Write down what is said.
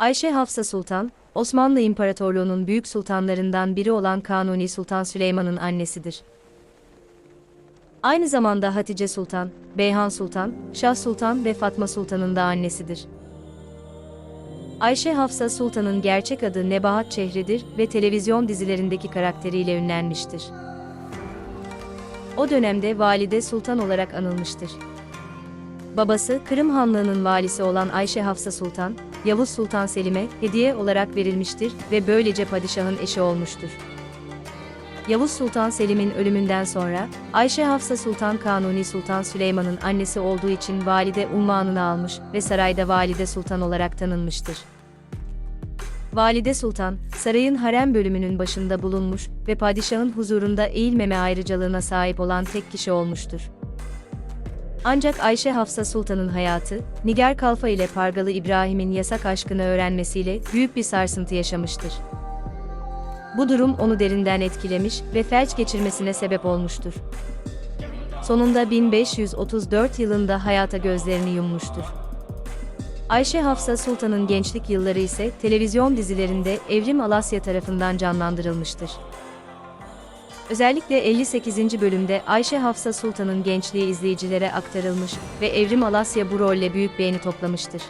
Ayşe Hafsa Sultan, Osmanlı İmparatorluğu'nun büyük sultanlarından biri olan Kanuni Sultan Süleyman'ın annesidir. Aynı zamanda Hatice Sultan, Beyhan Sultan, Şah Sultan ve Fatma Sultan'ın da annesidir. Ayşe Hafsa Sultan'ın gerçek adı Nebahat Çehre'dir ve televizyon dizilerindeki karakteriyle ünlenmiştir. O dönemde Valide Sultan olarak anılmıştır. Babası, Kırım Hanlığı'nın valisi olan Ayşe Hafsa Sultan, Yavuz Sultan Selim'e hediye olarak verilmiştir ve böylece padişahın eşi olmuştur. Yavuz Sultan Selim'in ölümünden sonra, Ayşe Hafsa Sultan Kanuni Sultan Süleyman'ın annesi olduğu için valide unvanını almış ve sarayda valide sultan olarak tanınmıştır. Valide Sultan, sarayın harem bölümünün başında bulunmuş ve padişahın huzurunda eğilmeme ayrıcalığına sahip olan tek kişi olmuştur. Ancak Ayşe Hafsa Sultan'ın hayatı, Nigar Kalfa ile Pargalı İbrahim'in yasak aşkını öğrenmesiyle büyük bir sarsıntı yaşamıştır. Bu durum onu derinden etkilemiş ve felç geçirmesine sebep olmuştur. Sonunda 1534 yılında hayata gözlerini yummuştur. Ayşe Hafsa Sultan'ın gençlik yılları ise televizyon dizilerinde Evrim Alasya tarafından canlandırılmıştır. Özellikle 58. bölümde Ayşe Hafsa Sultan'ın gençliği izleyicilere aktarılmış ve Evrim Alasya bu rolle büyük beğeni toplamıştır.